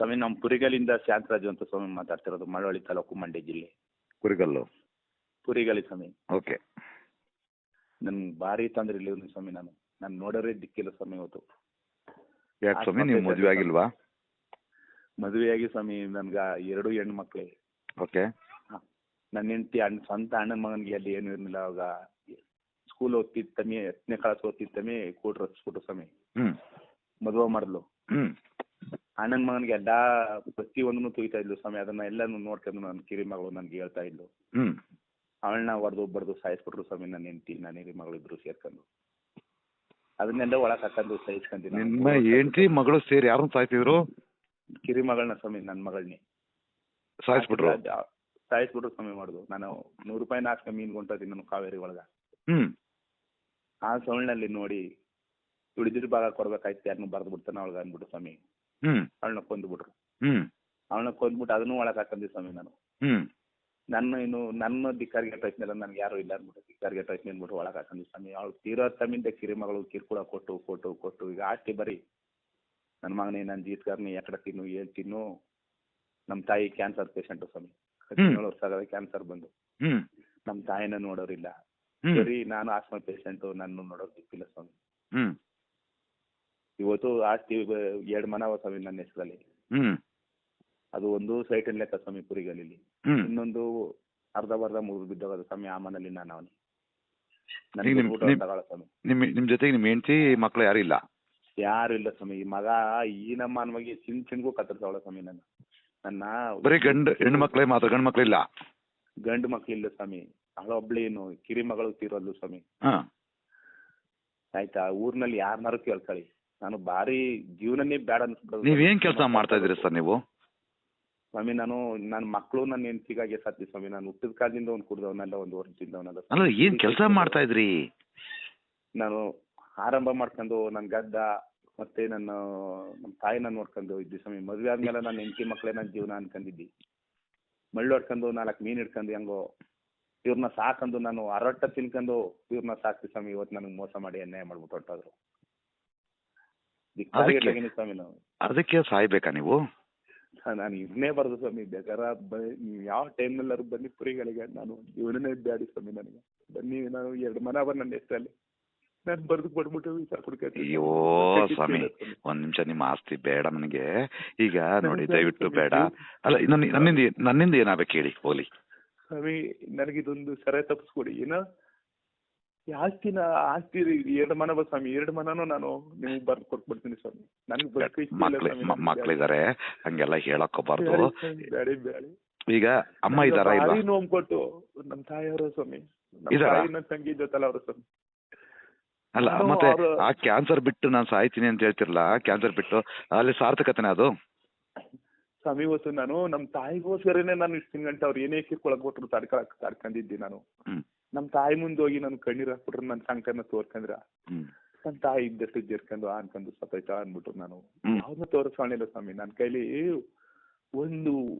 ಸ್ವಾಮಿ ನಮ್ಮ ಪುರಿಗಲಿಂದ ಶಾಂತರಾಜು ಅಂತ ಸ್ವಾಮಿ ಮಾತಾಡ್ತಿರೋದು ಮಳವಳ್ಳಿ ತಾಲೂಕು ಮಂಡ್ಯ ಜಿಲ್ಲೆ. ಕುರಿಗಲ್ಲು. ಪುರಿಗಲ್ಲಿ ಸ್ವಾಮಿ. ಓಕೆ. ನನ್ಗೆ ಭಾರಿ ತೊಂದರೆ ಇಲ್ಲ ಸ್ವಾಮಿ ನಾನು. ನಾನು ನೋಡೋರೇ ದಿಕ್ಕಿಲ್ಲ ಸ್ವಾಮಿ ಇವತ್ತು. ಯಾಕೆ ಸ್ವಾಮಿ ನೀವು ಮದುವೆ ಆಗಿಲ್ವಾ? ಮದುವೆಯಾಗಿ ಸ್ವಾಮಿ ನನ್ಗ ಎರಡು ಹೆಣ್ಣು ಮಕ್ಕಳೇ ಓಕೆ. ನನ್ನ ಹೆಂಡತಿ ಅಣ್ಣ ಸ್ವಂತ ಅಣ್ಣನ ಮಗನಿಗೆ ಅಲ್ಲಿ ಏನು ಇರಲಿಲ್ಲ ಅವಾಗ. ಸ್ಕೂಲ್ ಓದ್ತಿದ್ದ ತಮ್ಮಿ ಹತ್ತನೇ ಕ್ಲಾಸ್ ಓದ್ತಿದ್ದ ತಮ್ಮಿ ಹಚ್ಬಿಟ್ಟು ಸ್ವಾಮಿ. ಹ್ಮ್. ಮದುವೆ ಮಾಡಿದ್ಲು. ಹ್ಮ್. ಅಣ್ಣನ ಮಗನಿಗೆ ಪ್ರತಿ ಪ್ರತಿಯೊಂದನ್ನು ತುಯ್ತಾ ಇದ್ಲು ಸ್ವಾಮಿ. ಅದನ್ನ ಎಲ್ಲಾನು ನೋಡ್ಕೊಂಡು ನನ್ನ ಕಿರಿ ಮಗಳು ನನ್ಗೆ ಹೇಳ್ತಾ ಇದ್ಲು. ಹ್ಮ್. ಅವಳನ್ನ ಹೊಡೆದು ಬಡ್ದು ಸಾಯಿಸ್ಬಿಟ್ರು ಸ್ವಾಮಿ. ನನ್ನ ಹೆಂಡತಿ ನನ್ನ ಹಿರಿ ಮಗಳು ಇಬ್ರು ಸೇರ್ಕೊಂಡು. ಅದನ್ನೆಲ್ಲ ಒಳಗೆ ಹಾಕೊಂಡು ಸಹಿಸ್ಕೊಂತೀನಿ ನಿಮ್ಮ ಹೆಂಡತಿ ಮಗಳು ಸೇರಿ ಯಾರನ್ನ ಸಾಯ್ತಿದ್ರು? ಕಿರಿ ಮಗಳನ್ನ ಸ್ವಾಮಿ ನನ್ನ ಮಗಳನ್ನೇ ಸಾಯಿಸ್ಬಿಟ್ರು? ಸಾಯಿಸ್ಬಿಟ್ರು ಸ್ವಾಮಿ ಮಾಡುದು. ನಾನು ನೂರು ರೂಪಾಯಿ ನಾಶ್ಕ ಮೀನ್ ಕೊಂಟೋತೀನಿ ನಾನು ಕಾವೇರಿ ಒಳಗ. ಹ್ಮ್. ಆ ಸೌಳ್ನಲ್ಲಿ ನೋಡಿ ಉಳಿದಿರ ಭಾಗ ಕೊಡ್ಬೇಕಾಯ್ತು ಯಾರನ್ನು ಬರ್ದು ಬಿಡ್ತಾನೆ ಅವಳಿಗೆ ಅಂದ್ಬಿಟ್ಟು ಸ್ವಾಮಿ. ಹ್ಮ್. ಅವಳನ್ನ ಕೊಂದ್ಬಿಟ್ರು. ಹ್ಮ್. ಅವಳನ್ನ ಕೊಂದ್ಬಿಟ್ಟು ಅದನ್ನು ಒಳಗೆ ಹಾಕಂದಿ ಸ್ವಾಮಿ ನಾನು. ಹ್ಮ್. ನನ್ನ ಇನ್ನು ನನ್ನ ಧಿಕ್ಕಾರಿಗೆ ಪ್ರಶ್ನೆಲ್ಲ ನನ್ಗೆ ಯಾರು ಇಲ್ಲ ಅಂದ್ಬಿಟ್ಟು ಧಿಕ್ಕಾರಿಗೆ ಪ್ರಶ್ನೆ ಅಂದ್ಬಿಟ್ಟು ಒಳಗೆ ಹಾಕಂದ್ವಿ ಸ್ವಾಮಿ. ಅವಳು ತೀರೋ ತಮ್ಮಿಂದ ಕಿರಿ ಮಗಳು ಕಿರ್ಕುಳ ಕೊಟ್ಟು ಕೊಟ್ಟು ಕೊಟ್ಟು ಈಗ ಆಸ್ತಿ ಬರೀ ನನ್ನ ಮಗನೇ ನನ್ನ ಜೀತ್ಗಾರ್ನಿ ಯಾಕಡೆ ತಿನ್ನು ಏನ್ ತಿನ್ನು? ನಮ್ಮ ತಾಯಿ ಕ್ಯಾನ್ಸರ್ ಪೇಷಂಟ್ ಸ್ವಾಮಿ. ಹದಿನೇಳು ವರ್ಷ ಆಗದೆ ಕ್ಯಾನ್ಸರ್ ಬಂದು. ನಮ್ಮ ತಾಯಿನ ನೋಡೋರಿಲ್ಲ. ಸರಿ ನಾನು ಆಸ್ಮ ಪೇಷಂಟ್ ನನ್ನ ನೋಡೋರು ಸಿಕ್ಕಿಲ್ಲ ಸ್ವಾಮಿ. ಇವತ್ತು ಆಸ್ತಿ ಎರಡು ಮನ ಸ್ವಾಮಿ ನನ್ನ ಹೆಸರಲ್ಲಿ. ಹ್ಮ್. ಅದು ಒಂದು ಸೈಟ್ ಲೆಕ್ಕ ಸ್ವಾಮಿ ಪುರಿಗಲ್ಲಿ ಹ್ಮ್. ಇನ್ನೊಂದು ಅರ್ಧ ಬರ್ಧ ಮುಗಿದು ಬಿದ್ದೋಗದ ಸ್ವಾಮಿ ಆ ಮನಲ್ಲಿ ನಾನು ಅವನು ಈಗ ನಿಮ್- ನಿಮ್- ತಗೊಳ ಸ್ವಾಮಿ. ನಿಮ್ ನಿಮ್ ಜೊತೆಗೆ ನಿಮ್ ಹೆಂಡತಿ ಮಕ್ಳು ಯಾರು ಇಲ್ಲ? ಯಾರು ಇಲ್ಲ ಸ್ವಾಮಿ. ಈ ಮಗ ಈ ನಮ್ಮ ಅನ್ವಾಗಿ ಚಿನ್ ಚಿನ್ಗೂ ಕತ್ತರಿಸವಳ ಸ್ವಾಮಿ ನನ್ನ. ನನ್ನ ಬರೀ ಗಂಡು ಹೆಣ್ಣು ಮಕ್ಳೇ ಮಾತ್ರ ಗಂಡು ಮಕ್ಳು ಇಲ್ಲ? ಗಂಡು ಮಕ್ಳು ಇಲ್ಲ ಸ್ವಾಮಿ. ಏನು ಕಿರಿ ಮಗಳು ತೀರೋದ್ಲು ಸ್ವಾಮಿ. ಹಾ. ಆಯ್ತಾ? ಊರ್ನಲ್ಲಿ ಯಾರನ್ನಾರು ಕೇಳ್ಕೊಳ್ಳಿ ನಾನು ಭಾರಿ ಜೀವನನೇ ಬೇಡ ಅನ್ಸ್ಬಿಡೋದು. ನೀವೇನ್ ಕೆಲಸ ಮಾಡ್ತಾ ಇದ್ದೀರಿ ಸರ್ ನೀವು? ಸ್ವಾಮಿ ನಾನು ನನ್ನ ಮಕ್ಕಳು ನನ್ನ ಹೆಂಡತಿಗಾಗಿ ಸತ್ತಿ ಸ್ವಾಮಿ. ನಾನು ಹುಟ್ಟಿದ ಕಾಲದಿಂದ ಒಂದ್ ಕುಡ್ದವನಲ್ಲ ಒಂದು ವರ್ಷದಿಂದವನಲ್ಲ ಅಲ್ಲ ಏನ್ ಕೆಲಸ ಮಾಡ್ತಾ ಇದ್ರಿ? ನಾನು ಆರಂಭ ಮಾಡ್ಕೊಂಡು ನನ್ನ ಗದ್ದ ಮತ್ತೆ ನನ್ನ ನಮ್ಮ ತಾಯಿನ ನೋಡ್ಕೊಂಡು ಇದ್ದಿ ಸ್ವಾಮಿ. ಮದುವೆ ಆದ್ಮೇಲೆ ನನ್ನ ಹೆಂಡತಿ ಮಕ್ಕಳೇ ನನ್ನ ಜೀವನ ಅನ್ಕೊಂಡಿದ್ದಿ. ಮಳ್ಳು ಹೊಡ್ಕೊಂಡು ನಾಲ್ಕು ಮೀನ್ ಹಿಡ್ಕೊಂಡು ಹೆಂಗೋ ಇವ್ರನ್ನ ಸಾಕಂದು ನಾನು ಅರಟ್ಟ ತಿನ್ಕೊಂಡು ಇವ್ರನ್ನ ಸಾಕ್ತಿ ಸ್ವಾಮಿ. ಇವತ್ತು ನನಗೆ ಮೋಸ ಮಾಡಿ ಅನ್ಯಾಯ ಮಾಡ್ಬಿಟ್ಟು ಹೊರಟೋದ್ರು. ಅದಕ್ಕೆ- ಸ್ವಾಮಿ ನಾವು. ಅದಕ್ಕೆ ಸಾಯ್ಬೇಕಾ ನೀವು? ನಾನು ಇದನ್ನೇ ಬರ್ದು ಸ್ವಾಮಿ ಬೇಕಾರ ನೀವು ಯಾವ ಟೈಮ್ನಲ್ಲಾರು ಬನ್ನಿ ಪುರಿಗಳಿಗೆ ನಾನು ಇವನೇ ಬ್ಯಾಡಿ ಸ್ವಾಮಿ ನನಗೆ. ಬನ್ನಿ ನಾನು ಎರಡು ಮನ ಬರ್ ನನ್ನ ಹೆಸರಲ್ಲಿ. ನಾನು ಬರ್ದು ಕೊಟ್ಬಿಟ್ಟು ಅಯ್ಯೋ ಸ್ವಾಮಿ ಒಂದ್ ನಿಮಿಷ ನಿಮ್ಮ ಆಸ್ತಿ ಬೇಡ ನನಗೆ. ಈಗ ನೋಡಿ ದಯವಿಟ್ಟು ಬೇಡ. ಅಲ್ಲ ನನ್ನ ನನ್ನಿಂದ ನನ್ನಿಂದ ಏನಾಗಬೇಕು ಹೇಳಿ ಹೋಲಿ ಸ್ವಾಮಿ ನನಗಿದೊಂದು ಸರ ತಪ್ಪಿಸ್ಕೊಡಿ. ಏನೋ ಆಸ್ತಿನ ಆಸ್ತಿ ಎರಡು ಮನ ಸ್ವಾಮಿ ಎರಡು ಮನನು ನಾನು ನಿಮ್ಗೆ ಬರ್ದು ಕೊಟ್ಬಿಡ್ತೀನಿ ಸ್ವಾಮಿ. ನನ್ಗೆ ಬದುಕು ಇಷ್ಟ ಇಲ್ಲ ಮಕ್ಳು ಸ್ವಾಮಿ, ಮ- ನನ್ಗೆ ಮಕ್ಳಿದಾರೆ ಹಂಗೆಲ್ಲ ಹೇಳಕ್ಕೋಬಾರ್ದು. ಹೋಗ್ಬಾರ್ದು ಈಗ ಅಮ್ಮ ಇದಾರ ಇಲ್ಲ ನೋವು ಕೊಟ್ಟು ನಮ್ಮ ತಾಯಿಯವರು ಸ್ವಾಮಿ ನಮ್ಮ ತಂಗಿ ಜೊತೆಲ್ಲ ಅವರು ಸ್ವಾಮಿ. ಅಲ್ಲ ಮತ್ತೆ ಆ ಕ್ಯಾನ್ಸರ್ ಬಿಟ್ಟು ನಾನು ಸಾಯ್ತೀನಿ ಅಂತ ಹೇಳ್ತಿರಲ್ಲ ಕ್ಯಾನ್ಸರ್ ಬಿಟ್ಟು ಅಲ್ಲಿ ಸಾರ್ಥಕತೆನೇ ಅದು? ಸ್ವಾಮಿ ಇವತ್ತು ನಾನು ನಮ್ಮ ತಾಯಿಗೋಸ್ಕರನೇ ನಾನು ಇಷ್ಟು ಗಂಟೆ ಅವ್ರು ಏನೇ ಕಿರ್ಕೊಳಕ್ ಕೊಟ್ರು ತಡ್ಕೊಳಕ್ ತಡ್ಕೊಂಡಿದ್ದೆ ನಾನು. ನಮ್ಮ ತಾಯಿ ಮುಂದೆ ಹೋಗಿ ನನ್ ಕಣ್ಣೀರ್ ಹಾಕ್ಬಿಟ್ರು ನನ್ ಸಂಕಟನ ತೋರ್ಕಂದ್ರ ನನ್ ತಾಯಿ ಇದ್ದಷ್ಟು ಜರ್ಕೊಂಡು ಅನ್ಕೊಂಡು ಸತೈತ ಅನ್ಬಿಟ್ರು ನಾನು. ಯಾವ್ದು ತೋರಿಸ್ಕೊಂಡಿಲ್ಲ ಸ್ವಾಮಿ. ನನ್ ಕೈಲಿ ಒಂದು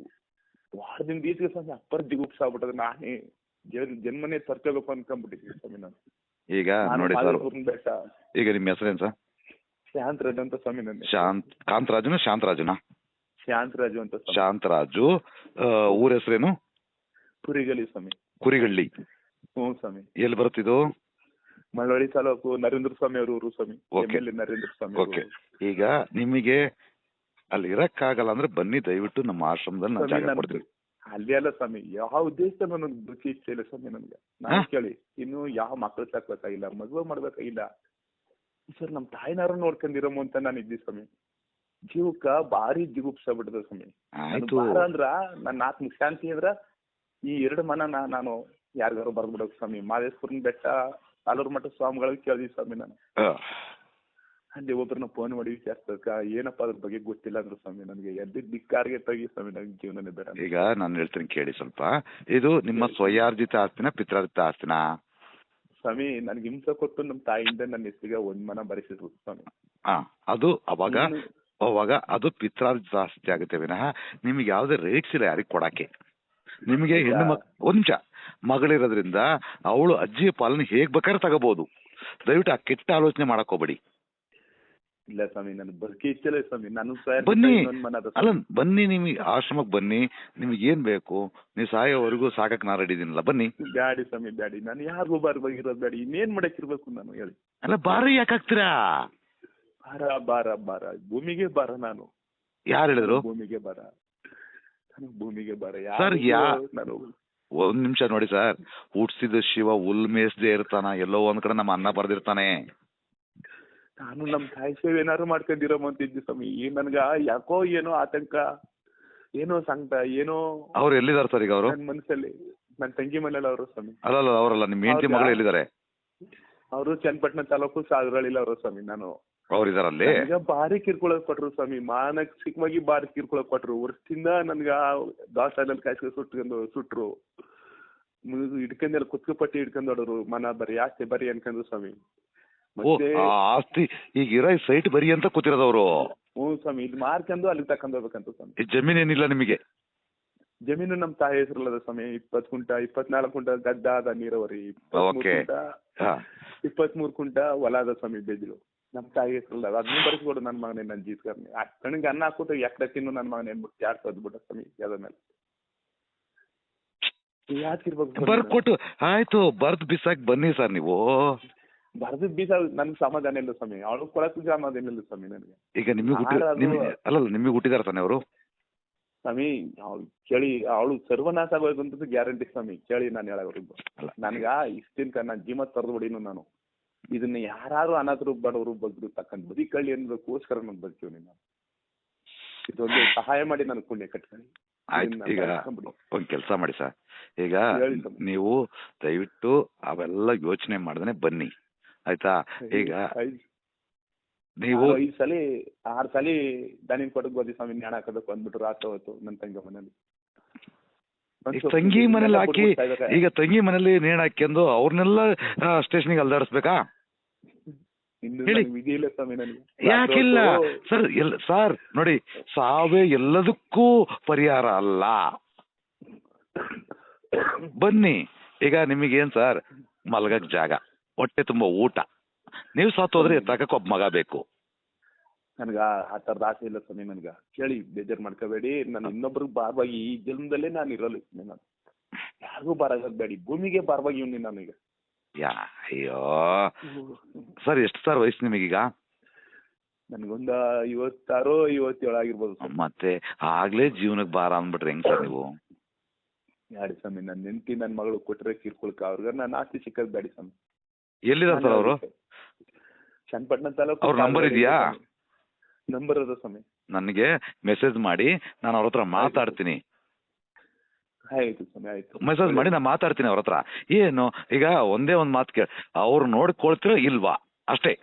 ವಾರದಿಂದ ಈಚೆಗೆ ಸ್ವಾಮಿ ಅಪ್ಪರ್ ಜಿಗುಪ್ಸ ಆಗ್ಬಿಟ್ಟದ. ನಾನೇ ಜನ್- ಜನ್ಮನೇ ತರ್ಕೋಬೇಕು ಅನ್ಕೊಂಡ್ಬಿಟ್ಟಿದ್ದೀನಿ ಸ್ವಾಮಿ ನಾನು. ಈಗ ನೋಡಿ ಈಗ ನಿಮ್ಮ ಹೆಸರೇನ್ ಸರ್? ಶಾಂತರಾಜ್ ಅಂತ ಸ್ವಾಮಿ ನನ್ನ ಶಾಂತ್ ಕಾಂತರಾಜುನ ಶಾಂತರಾಜುನ? ಶಾಂತರಾಜು ಅಂತ ಶಾಂತರಾಜು ಆ, ಊರ ಹೆಸರೇನು? ಕುರಿಗಳ್ಳಿ ಸ್ವಾಮಿ. ಕುರಿಗಳ್ಳಿ. ಹ್ಞೂ ಸ್ವಾಮಿ. ಎಲ್ಲಿ ಬರುತ್ತಿದು? ಮಳವಳ್ಳಿ ತಾಲೂಕು ನರೇಂದ್ರ ಸ್ವಾಮಿ ಅವರು ಊರು ಸ್ವಾಮಿ. Okay. ನರೇಂದ್ರ ಸ್ವಾಮಿ ಅವ್ರ ಓಕೆ ಊರು. ಈಗ ನಿಮಗೆ ಅಲ್ಲಿ ಇರಕ್ಕಾಗಲ್ಲ ಅಂದ್ರೆ ಬನ್ನಿ ದಯವಿಟ್ಟು ನಮ್ಮ ಆಶ್ರಮದಲ್ಲಿ ನಾನು ಸ್ವಾಮಿ, ಜಾಗ ನಾನು ಕೊಡ್ತೀನಿ ಅಲ್ಲಿ ಅಲ್ಲ ಸ್ವಾಮಿ ಯಾವ ಉದ್ದೇಶ ನನಗೆ ರುಚಿ ಇಷ್ಟ ಇಲ್ಲ ಸ್ವಾಮಿ ನನ್ಗೆ. ನಾನು ಹಾ? ಕೇಳಿ ಇನ್ನು ಯಾವ ಮಕ್ಕಳು ಸಾಕ್ಬೇಕಾಗಿಲ್ಲ ಮದುವೆ ಮಾಡ್ಬೇಕಾಗಿಲ್ಲ. ಸರ್ ನಮ್ಮ ತಾಯಿನಾರು ನೋಡ್ಕೊಂಡಿರಮ್ಮ ಅಂತ ನಾನು ಇದ್ದಿ ಸ್ವಾಮಿ. ಜೀವಕ್ಕ ಭಾರಿ ಜಿಗುಪ್ಸ ಬಿಟ್ಟದ ಸ್ವಾಮಿ. ನಾನು ಅಂದ್ರ ನನ್ನ ಆತ್ಮಕ್ ಶಾಂತಿ ಅಂದ್ರ ಈ ಎರಡು ಮನ ನಾನು ಯಾರಿಗಾರು ಬರ್ಬಿಡೋದು ಸ್ವಾಮಿ. ಮಾದೇಶ್ವರನ ಬೆಟ್ಟ ಸಾಲೂರು ಮಠ ಸ್ವಾಮಿಗಳಿಗೆ ಕೇಳಿದ್ವಿ ಸ್ವಾಮಿ ನಾನು. ಅಲ್ಲಿ ಒಬ್ಬರನ್ನ ಫೋನ್ ಮಾಡಿ ವಿಚಾರಿಸ್ಬೇಕ ಏನಪ್ಪ ಅದ್ರ ಬಗ್ಗೆ ಗೊತ್ತಿಲ್ಲ ಅಂದ್ರು ಸ್ವಾಮಿ ನನಗೆ. ಎದ್ದು ದಿಕ್ಕಾರಿಗೆ ತಗಿ ಸ್ವಾಮಿ ನನಗೆ ಜೀವನನೇ ಬೇಡ ಈಗ ನಾನು ಹೇಳ್ತೀನಿ ಕೇಳಿ ಸ್ವಲ್ಪ. ಇದು ನಿಮ್ಮ ಸ್ವಯಾರ್ಜಿತ ಆಸ್ತಿನ ಪಿತ್ರಾರ್ಜಿತ ಆಸ್ತಿನ? ಸ್ವಾಮಿ ನನಗೆ ಹಿಂಸೆ ಕೊಟ್ಟು ನಮ್ಮ ತಾಯಿಯಿಂದ ನನ್ನ ಹೆಸರಿಗೆ ಒಂದ್ ಮನ ಬರೆಸಿದ್ರು ಸ್ವಾಮಿ. ಹಾ. ಅದು ಅವಾಗ ಅವಾಗ ಅದು ಪಿತ್ರಾರ್ಜಿತ ಆಸ್ತಿ ಆಗುತ್ತೆ ವಿನಃ. ನಿಮ್ಗೆ ಯಾವ್ದೇ ರೇಟ್ಸ್ ಇಲ್ಲ ಯಾರಿಗೆ ಕೊಡಕ್ಕೆ. ನಿಮಗೆ ಹೆಣ್ಣು ಮಕ್ ಒಂದ್ ನಿಮಿಷ. ಮಗಳಿರೋದ್ರಿಂದ ಅವಳು ಅಜ್ಜಿಯ ಪಾಲನೆ ಹೇಗ್ ಬೇಕಾದ್ರೆ ತಗೋಬಹುದು. ದಯವಿಟ್ಟು ಆ ಕೆಟ್ಟ ಆಲೋಚನೆ ಮಾಡಕೋಬೇಡಿ ಹೋಗ್ಬೇಡಿ. ಇಲ್ಲ ಸ್ವಾಮಿ ನನ್ ಬದುಕಿ ಸ್ವಾಮಿ. ನಾನು ಬನ್ನಿ. ಅಲ್ಲ ಬನ್ನಿ ನಿಮಗೆ ಆಶ್ರಮಕ್ಕೆ ಬನ್ನಿ. ನಿಮಗೆ ಏನ್ ಬೇಕು? ನೀವು ಸಾಯೋವರೆಗೂ ಸಾಕಕ್ ನಾ ರೆಡಿ ಇದೀನಲ್ಲ. ಬನ್ನಿ. ಬ್ಯಾಡಿ ಸ್ವಾಮಿ ಬ್ಯಾಡಿ. ನಾನು ಯಾರಿಗೂ ಬಗ್ಗಿರೋದು ಬ್ಯಾಡಿ. ಇನ್ನೇನ್ ಮಾಡಕ್ಕಿರ್ಬೇಕು ನಾನು ಹೇಳಿ. ಅಲ್ಲ ಬಾರಿ ಯಾಕಾಗ್ತೀರಾ ಬಾರ ಬಾರ ಬಾರ ಭೂಮಿಗೆ ಬಾರ ನಾನು. ಯಾರು ಹೇಳಿದ್ರು? ಭೂಮಿಗೆ ಬಾರ ಭೂಮಿಗೆ ಬಾರ ಸರ್, ಯಾ- ನಾನು ಒಂದ್ ನಿಮಿಷ ನೋಡಿ ಸರ್. ಹುಟ್ಸಿದ ಶಿವ ಹುಲ್ ಮೇಸ್ದೆ ಇರ್ತಾನ. ಎಲ್ಲೋ ಒಂದ್ ಕಡೆ ನಮ್ಮ ಅನ್ನ ಬರ್ದಿರ್ತಾನೆ. ನಾನು ನಮ್ ತಾಯಿ ಸೇವೆ ಏನಾರು ಮಾಡ್ಕೊಂಡಿರೋ ಅಂತಿದ್ದೆ ಸ್ವಾಮಿ. ಈ ನನ್ಗ ಯಾಕೋ ಏನೋ ಆತಂಕ ಏನೋ ಸಂಕಟ ಏನೋ ಅವ್ರು ಎಲ್ಲಿದಾರ ಸರ್ ಈಗ ಅವರು? ನನ್ ಮನಸ್ಸಲ್ಲಿ ನನ್ ತಂಗಿ ಮನೇಲಿ ಅವರು ಸ್ವಾಮಿ. ಅಲ್ಲ ಅವರಲ್ಲ ನಿಮ್ಮ ಹೆಂಡತಿ? ಮಗಳು ಎಲ್ಲಿದ್ದಾರೆ? ಅವರು ಚನ್ನಪಟ್ಟಣ ತಾಲೂಕು ಸಾಗರಳ್ಳಿಲ್ಲ ಅವರು ಸ್ವಾಮಿ ನಾನು. ಅವ್ರು ಇದಾರಲ್ಲಿ ಬಾರಿ ಭಾರಿ ಕಿರ್ಕೊಳಕ್ ಕೊಟ್ರು ಸ್ವಾಮಿ. ಮಾನಸಿಕವಾಗಿ ಬಾರಿ ಕಿರ್ಕೊಳಕ್ ಕೊಟ್ರು. ವರ್ಷದಿಂದ ನನ್ಗ ದಾಸ ಕಾಯ್ಸ್ಕೊಂಡು ಸುಟ್ಕೊಂಡು ಸುಟ್ರು. ಹಿಡ್ಕೊಂಡೆಲ್ಲ ಕುತ್ಕ ಪಟ್ಟಿ ಹೊಡೋರು ಮನ ಬರಿ ಆಸ್ತಿ ಬರಿ ಅನ್ಕೊಂಡ್ರು ಸ್ವಾಮಿ. ಆ ಆಸ್ತಿ ಈಗ ಇರೋ ಸೈಟ್ ಬರಿ ಅಂತ ಕೂತಿರೋದವ್ರು ಹ್ಞೂ ಸ್ವಾಮಿ. ಇದು ಮಾರ್ಕೊಂಡು ಅಲ್ಲಿ ತಕೊಂಡ್ ಹೋಗ್ಬೇಕಂತ ಸ್ವಾಮಿ. ಈ ಜಮೀನ್ ಏನಿಲ್ಲ ನಿಮಗೆ? ಜಮೀನು ನಮ್ ತಾಯಿ ಹೆಸರಲ್ಲದ ಸ್ವಾಮಿ. ಇಪ್ಪತ್ ಕುಂಟ ಇಪ್ಪತ್ನಾಲ್ಕು ಕುಂಟ ಗದ್ದ ಅದ ನೀರಾವರಿ. ಇಪ್ಪತ್ಮೂರ್. ಕುಂಟ ಹೊಲ ಅದ ಸ್ವಾಮಿ ಬೆಜ್ಲು ನಮ್ ತಾಯಿ ಹೆಸರಲ್ಲ ಅದನ್ನ ಬರ್ಸ್ಕೊಡು ನನ್ ಮಗನೇ ನನ್ ಜೀಸ್ಕರ್ನಿ ಆ ಕಣ್ಣಿಗೆ ಅನ್ನ ಹಾಕ್ಬಿಟ್ಟು ಎಕ್ಕಡೆ ತಿನ್ನು ನನ್ ಮಗನೇ ಅನ್ಬಿಟ್ಟು ಯಾಕೆ ಕದ್ಬಿಟ್ಟ ಸ್ವಾಮಿ? ಯಾವ್ದ ಮೇಲೆ. ಯಾಕಿರ್ಬೇಕು ಬರ್ಕೊಟ್ಟು ಆಯ್ತು ಬರ್ದ್ ಬಿಸಾಕ್ ಬನ್ನಿ ಸರ್ ನೀವು. ಬರ್ದು ಬೀಸ ನನ್ಗೆ ಸಮಾಧಾನ ಇಲ್ಲ ಸ್ವಾಮಿ. ಅವಳು ಕೊಡಕ್ಕೂ ಸಮಾಧಾನ ಇಲ್ಲ ಸ್ವಾಮಿ ನನಗೆ. ಈಗ ನಿಮಗೆ ಅಲ್ಲ ನಿಮ್ಗೆ ಅಲ್ಲಲ್ಲ ನಿಮಗೆ ಹುಟ್ಟಿದಾರ ತಾನೆ ಅವರು? ಸ್ವಾಮಿ ಅವ್ಳು ಕೇಳಿ ಅವಳು ಸರ್ವನಾಶ ಆಗೋದಂತದ್ದು ಅಂತ ಗ್ಯಾರಂಟಿ ಸ್ವಾಮಿ. ಕೇಳಿ ನಾನು ಹೇಳೋರಿಗೂ ಅಲ್ಲ. ನನ್ಗ ಇಷ್ಟಿನ ನಾನು ಜೀವ ತರದು ಬಿಡಿನು ನಾನು. ಇದನ್ನ ಯಾರು ಅನಾಥರು ಬಡವರು ಬಗ್ರು ತಕ್ಕಂಡ್ ಬದುಕಳ್ಳಿ ಅನ್ನೋದಕ್ಕೋಸ್ಕರ ನಾನು ಬರ್ತೀವಿ ನಾನು. ಇದೊಂದು ಸಹಾಯ ಮಾಡಿ ನನಗೆ ಪುಣ್ಯ ಕಟ್ಕೊಳ್ಳಿ. ಆಯ್ತು ಈಗ. ಒಂದ್ ಕೆಲಸ ಮಾಡಿ ಸರ್. ಈಗ ನೀವು ದಯವಿಟ್ಟು ಅವೆಲ್ಲ ಯೋಚನೆ ಮಾಡ್ದೇನೆ ಬನ್ನಿ. ಆಯ್ತಾ? ಈಗ ನೀವು ಐದ್ ಸಲಿ ಆರ್ ಸಲಿ ದನಿನ್ ಕೊಡಕ್ ಗೋದಿ ಸ್ವಾಮಿ ನ್ಯಾಣ ಹಾಕೋದಕ್ಕೆ ಬಂದ್ಬಿಟ್ರು ರಾತ್ರಿ ಹೊತ್ತು ನನ್ನ ತಂಗ ಮನೇಲಿ. ತಂಗಿ ಮನೇಲಿ ಹಾಕಿ ಈಗ ತಂಗಿ ಮನೇಲಿ ನೇಣ ಹಾಕ್ಯಂದು ಅವ್ರನ್ನೆಲ್ಲ ಸ್ಟೇಷನ್ಗೆ ಅಲ್ದಾಡಿಸ್ಬೇಕಾ? ಯಾಕಿಲ್ಲ ಸರ್ ಎಲ್ ಸರ್ ನೋಡಿ ಸಾವೇ ಎಲ್ಲದಕ್ಕೂ ಪರಿಹಾರ ಅಲ್ಲ. ಬನ್ನಿ ಈಗ ನಿಮಗೇನ್ ಸರ್? ಮಲ್ಗಕ್ ಜಾಗ ಹೊಟ್ಟೆ ತುಂಬಾ ಊಟ. ನೀವು ಸತ್ತೋದ್ರೆ ಎತ್ತಾಕಕ್ ಒಬ್ಬ ಮಗ ಬೇಕು. ನನ್ಗ ಆ ತರದ ಆಸೆ ಇಲ್ಲ ಸ್ವಾಮಿ ನನ್ಗ. ಕೇಳಿ ಬೇಜಾರ್ ಮಾಡ್ಕೋಬೇಡಿ. ನಾನು ಇನ್ನೊಬ್ರಿಗೆ ಬಾರವಾಗಿ ಈ ಜನ್ಮದಲ್ಲೇ ನಾನು ಇರಲ್ಲ ನಾನು ಯಾರಿಗೂ ಬಾರಾಗಬೇಡಿ ಭೂಮಿಗೆ ಬಾರವಾಗಿ ಇವ್ನಿ ನಾನೀಗ ಯಾ ಅಯ್ಯೋ. ಸರ್ ಎಷ್ಟು ಸರ್ ವಯಸ್ಸು ನಿಮಗೀಗ? ನನ್ಗೊಂದ ಐವತ್ತಾರು ಐವತ್ತೇಳು ಆಗಿರ್ಬೋದು ಮತ್ತೆ ಆಗ್ಲೇ ಜೀವನಕ್ಕೆ ಬಾರ ಅಂದ್ಬಿಟ್ರೆ ಹೆಂಗ್ ಸರ್ ನೀವು? ಯಾರಿ ಸ್ವಾಮಿ ನನ್ನ ಹೆಂಡತಿ ನನ್ನ ಮಗಳು ಕೊಟ್ರೆ ಕಿರ್ಕೊಳ್ಕ. ಅವ್ರಿಗೆ ನಾನು ಆಸ್ತಿ ಸಿಕ್ಕದ್ ಬೇಡಿ ಸ್ವಾಮಿ. ಎಲ್ಲಿದ್ದಾರೆ ಸರ್ ಅವರು? ಚನ್ನಪಟ್ಟಣ ತಾಲೂಕು ಅವ್ರ ನಂಬರ್ ಇದೆಯಾ? ನಂಬರ್ ಅದ ಸ್ವಾಮಿ. ನನಗೆ ಮೆಸೇಜ್ ಮಾಡಿ ನಾನು ಅವ್ರ ಹತ್ರ ಮಾತಾಡ್ತೀನಿ. ಆಯ್ತು ಸ್ವಾಮಿ ಆಯ್ತು. ಮೆಸೇಜ್ ಮಾಡಿ ನಾನು ಮಾತಾಡ್ತೀನಿ ಅವ್ರ ಹತ್ರ. ಏನು? ಈಗ ಒಂದೇ ಒಂದ್ ಮಾತು ಕೇಳ ಅವ್ರು ನೋಡ್ಕೊಳ್ತೀರೋ ಇಲ್ವಾ? ಅಷ್ಟೇ.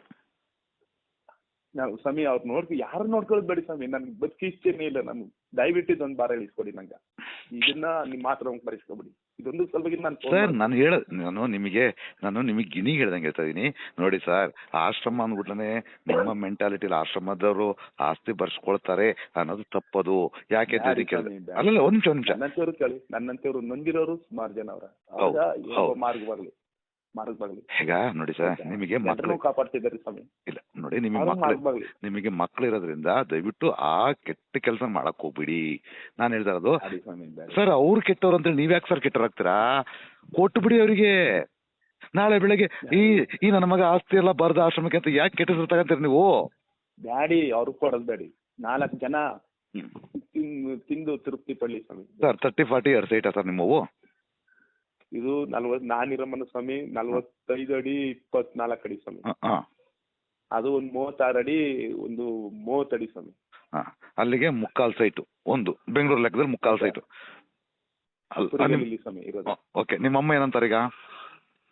ನಾವು ಸ್ವಾಮಿ ಅವ್ರು ನೋಡ್ಕೊ ಯಾರು ನೋಡ್ಕೊಳ್ಳೋದು ಬೇಡಿ ಸ್ವಾಮಿ. ನನ್ಗೆ ಬದುಕಿ ಇಷ್ಟೇನೇ ಇಲ್ಲ ನಾನು ದಯವಿಟ್ಟು ಇದೊಂದು ಬಾರ ಇಳಿಸ್ಕೊಡಿ ನಂಗೆ. ಇದನ್ನ ನಿಮ್ಮ ಮಾತ್ರ ಬರಿಸ್ಕೊಬಿಡಿ ಇದೊಂದು ಸ್ವಲ್ಪ ನಾನು phone ಸರ್. ನಾನು ಹೇಳ ನಾನು ನಿಮಗೆ ನಾನು ನಿಮಗೆ ಗಿನಿ ಹೇಳ್ದಂಗೆ ಹೇಳ್ತಾ ಇದೀನಿ. ನೋಡಿ ಸರ್ ಆಶ್ರಮ ಅಂದ್ಬಿಟ್ಲೇ ನಿಮ್ಮ ಮೆಂಟಾಲಿಟಿಲಿ ಆಶ್ರಮದವರು ಆಸ್ತಿ ಬರ್ಸ್ಕೊಳ್ತಾರೆ ಅನ್ನೋದು ತಪ್ಪದು. ಯಾಕೆ ಅಂತ ಅಲ್ಲಲ್ಲ ಒಂದ್ ನಿಮಿಷ ಒಂದ್ ನಿಮಿಷ. ನನ್ನಂತವ್ರು ಕೇಳಿ. ನನ್ನಂತವ್ರು ನೊಂದಿರೋರು ಸುಮಾರು ಜನ ಅವ್ರ ಹೌದು, ಹೌದು. ಮಾರ್ಗ ಬರ್ಲಿ? ಮಾರ್ಗ ಈಗ ನೋಡಿ ಸರ್ ನಿಮಗೆ ಮಕ್ಕಳು ಕಾಪಾಡ್ತಿದ್ದಾರೆ ಸ್ವಾಮಿ. ಇಲ್ಲ ನೋಡಿ ನಿಮಗೆ ಮಕ್ಕಳು ನಿಮಗೆ ಮಕ್ಕಳು ಇರೋದ್ರಿಂದ ದಯವಿಟ್ಟು ಆ ಕೆಟ್ಟ ಕೆಲಸ ಮಾಡಕ್ ಹೋಗ್ಬಿಡಿ. ನಾನು ಹೇಳ್ತಾ ಇರೋದು ಸರ್ ಅವ್ರು ಕೆಟ್ಟವ್ರು ಅಂತೇಳಿ ನೀವ್ ಯಾಕೆ ಸರ್ ಕೆಟ್ಟರಾಗ್ತೀರಾ ಕೊಟ್ಟು ಬಿಡಿ ಅವರಿಗೆ. ನಾಳೆ ಬೆಳಗ್ಗೆ ಈ ಈ ನನ್ನ ಮಗ ಆಸ್ತಿ ಎಲ್ಲ ಬರ್ದ ಆಶ್ರಮಕ್ಕೆ ಅಂತ ಯಾಕೆ ಕೆಟ್ಟ ತಗಂತೀರಿ ನೀವು? ಬ್ಯಾಡಿ ಅವ್ರಿಗೆ ಕೊಡೋದು ಬ್ಯಾಡಿ ನಾಲ್ಕು ಜನ ತಿಂದು ತೃಪ್ತಿ ಪಡ್ಲಿ ಸ್ವಾಮಿ. ಸರ್ ತರ್ಟಿ ಫಾರ್ಟಿ ಇಯರ್ಸ್ ಸೈಟಾ ಸರ್ ನಿಮ್ಮವು? ಇದು ನಲ್ವತ್ ನಾನಿರಮ್ಮನ ಸ್ವಾಮಿ ನಲ್ವತ್ತೈದು ಅಡಿ ಇಪ್ಪತ್ನಾಲ್ಕು ಅಡಿ ಸ್ವಾಮಿ. ಅದು ಒಂದು ಮೂವತ್ತಾರು ಅಡಿ ಒಂದು ಮೂವತ್ತು ಅಡಿ ಸ್ವಾಮಿ. ಹ. ಅಲ್ಲಿಗೆ ಮುಕ್ಕಾಲ್ ಸೈಟು ಒಂದು. ಬೆಂಗಳೂರು ಲೆಕ್ಕದಲ್ಲಿ ಮುಕ್ಕಾಲ್ ಸೈಟು. ಇಲ್ಲಿ ಸ್ವಾಮಿ ಇರೋದು. ಓಕೆ ನಿಮ್ಮಮ್ಮ ಏನಂತಾರೆ ಈಗ?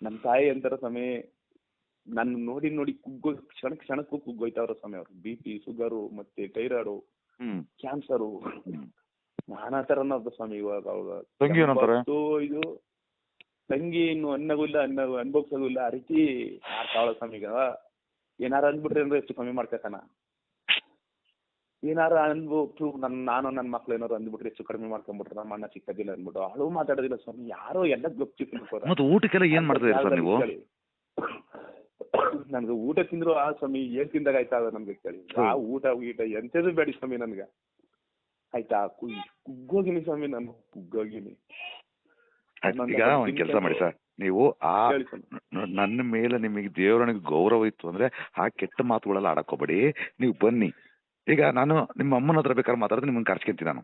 ನಮ್ಮ ತಾಯಿ ಅಂತಾರ ಸ್ವಾಮಿ ನನ್ನ ನೋಡಿ ನೋಡಿ ಕುಗ್ಗೋ ಕ್ಷಣ ಕ್ಷಣಕ್ಕೂ ಕುಗ್ಗೋಯ್ತಾವ್ರ ಸ್ವಾಮಿ ಅವ್ರು. ಬಿ ಪಿ ಶುಗರು ಮತ್ತೆ ಟೈರಾಯ್ಡು ಕ್ಯಾನ್ಸರ್. ನಾನಾ ತರನ ಸ್ವಾಮಿ ಇವಾಗ ಅವಾಗ ಇದು ತಂಗಿ ಇನ್ನು ಅನ್ನಗೂ ಇಲ್ಲ ಅನ್ನ ಅನ್ಭವ್ಸೋದು ಇಲ್ಲ ಆ ರೀತಿ ಆಡ್ತಾವಳ ಸ್ವಾಮಿ ಈಗ. ಏನಾರ ಅಂದ್ಬಿಟ್ರೆ ಅಂದ್ರೆ ಹೆಚ್ಚು ಕಮ್ಮಿ ಮಾಡ್ಕೋತಾನ ಏನಾರ ಅನ್ಬಿಟ್ಟು ನನ್ ನಾನು ನನ್ನ ಮಕ್ಳು ಏನಾರು ಅಂದ್ಬಿಟ್ರೆ ಹೆಚ್ಚು ಕಡಿಮೆ ಮಾಡ್ಕೊಂಡ್ಬಿಟ್ರೆ ನಮ್ಮ ಅಣ್ಣ ಚಿಕ್ಕದಿಲ್ಲ ಅಂದ್ಬಿಟ್ಟು ಅವಳು ಮಾತಾಡೋದಿಲ್ಲ ಸ್ವಾಮಿ. ಯಾರೋ ಎಲ್ಲ ಮತ್ತೆ ಊಟಕ್ಕೆಲ್ಲ ಏನ್ ಮಾಡ್ತಾ ಸರ್ ನೀವು? ನನ್ಗೆ ಊಟ ತಿಂದ್ರು ಆ ಸ್ವಾಮಿ ಏನ್ ತಿಂದಾಗ ಆಯ್ತಾ ಅದ ನಮ್ಗೆ ಕೇಳಿ. ಆ ಊಟ ಊಟ ಎಂತದು ಬೇಡಿ ಸ್ವಾಮಿ ನನ್ಗೆ. ಆಯ್ತಾ? ಕುಗ್ಗೋಗಿನಿ ಸ್ವಾಮಿ ನಾನು ಕುಗ್ಗೋಗಿನಿ. ನನ್ನ ಈಗ ಒಂದ್ ಕೆಲಸ ಮಾಡಿ ಸರ್. ನೀವು ಆ ನನ್ನ ಮೇಲೆ ನಿಮಗೆ ದೇವರನಿಗೆ ಗೌರವ ಇತ್ತು ಅಂದ್ರೆ ಆ ಕೆಟ್ಟ ಮಾತುಗಳೆಲ್ಲ ಆಡಕೋಬೇಡಿ ನೀವ್ ಬನ್ನಿ. ಈಗ ನಾನು ನಿಮ್ಮ ಅಮ್ಮನ ಹತ್ರ ಬೇಕಾದ್ರೆ ಮಾತಾಡಿದ್ರೆ ನಿಮ್ಮನ್ನ ಕರ್ಸ್ಕೊಂತೀನಿ ನಾನು.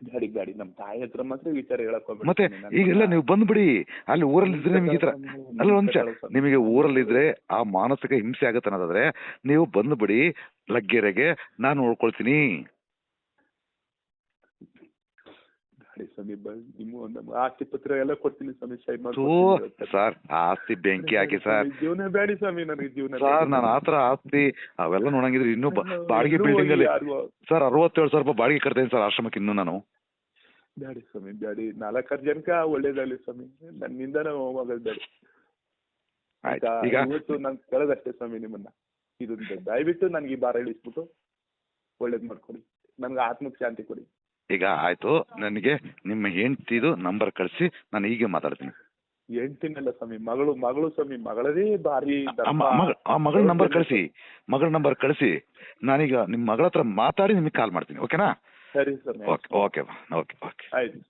ಬ್ಯಾಡಿ ಬ್ಯಾಡಿ. ನಮ್ ತಾಯಿ ಹತ್ರ ಮಾತ್ರ ವಿಚಾರ ಹೇಳಕ್ ಮತ್ತೆ ಈಗೆಲ್ಲ. ನೀವು ಬಂದ್ಬಿಡಿ. ಅಲ್ಲಿ ಊರಲ್ಲಿ ಇದ್ರೆ ನಿಮಗೆ ಈ ತರ ಅಲ್ಲ ಒಂದ್ ನಿಮಗೆ ನಿಮಗೆ ಊರಲ್ಲಿದ್ರೆ ಆ ಮಾನಸಿಕ ಹಿಂಸೆ ಆಗತ್ತೆ ಅನ್ನೋದಾದ್ರೆ ನೀವು ಬಂದ್ಬಿಡಿ ಲಗ್ಗೆರೆಗೆ. ನಾನು ನೋಡ್ಕೊಳ್ತೀನಿ ಸ್ವಾಮಿ ನಿಮ್ಮ ಆಸ್ತಿ ಪತ್ರ ಎಲ್ಲ ಕೊಡ್ತೀನಿ ಸ್ವಾಮಿ ಸೈನ್ ಮಾಡಿ ಸರ್ ಆಸ್ತಿ ಬೆಂಕಿ ಹಾಕಿ ಸರ್. ಜೀವನ ಬೇಡಿ ಸ್ವಾಮಿ ನನಗೆ ಜೀವನ ಸರ್ ನಾನು ಆತರ ಆಸ್ತಿ ಅವೆಲ್ಲ ನೋಡಂಗಿದ್ರೆ ಇನ್ನೂ ಬಾಡಿಗೆ ಬಿಲ್ಡಿಂಗ್ ಅಲ್ಲಿ ಸರ್ ಅರವತ್ತೇಳು ಸಾವಿರ ರೂಪಾಯಿ ಬಾಡಿಗೆ ಕಟ್ತೇನೆ ಸರ್ ಆಶ್ರಮಕ್ಕೆ ಇನ್ನೂ ನಾನು. ಬ್ಯಾಡಿ ಸ್ವಾಮಿ ಬ್ಯಾಡಿ ನಾಲ್ಕಾರು ಜನಕ ಒಳ್ಳೇದಾಗ್ಲಿ ಸ್ವಾಮಿ. ನನ್ನಿಂದ ನಾವು ಹೋಗೋದು ಬೇಡಿ. ಇವತ್ತು ನಾನು ಕೇಳೋದಷ್ಟೇ ಸ್ವಾಮಿ ನಿಮ್ಮನ್ನ. ಇದೊಂದು ದಯವಿಟ್ಟು ನನಗೆ ಈ ಭಾರ ಇಳಿಸ್ಬಿಟ್ಟು ಒಳ್ಳೇದ್ ಮಾಡ್ಕೊಡಿ ನನ್ಗೆ ಆತ್ಮಕ್ಕೆ ಶಾಂತಿ ಕೊಡಿ. ಈಗ ಆಯ್ತು. ನನಗೆ ನಿಮ್ಮ ಹೆಂಡತಿದು ನಂಬರ್ ಕಳಿಸಿ ನಾನು ಹೀಗೆ ಮಾತಾಡ್ತೀನಿ. ಹೆಂಡ್ತಿನಲ್ಲ ಸ್ವಾಮಿ ಮಗಳು ಮಗಳು ಸ್ವಾಮಿ ಮಗಳದೇ ಬಾರಿ ಆ ಮಗಳ ನಂಬರ್ ಕಳಿಸಿ ಮಗಳ ನಂಬರ್ ಕಳಿಸಿ. ನಾನೀಗ ನಿಮ್ಮ ಮಗಳ ಹತ್ರ ಮಾತಾಡಿ ನಿಮಗೆ ಕಾಲ್ ಮಾಡ್ತೀನಿ ಓಕೆನಾ ಸರಿ sir okay okay okay okay. ಆಯ್ತು.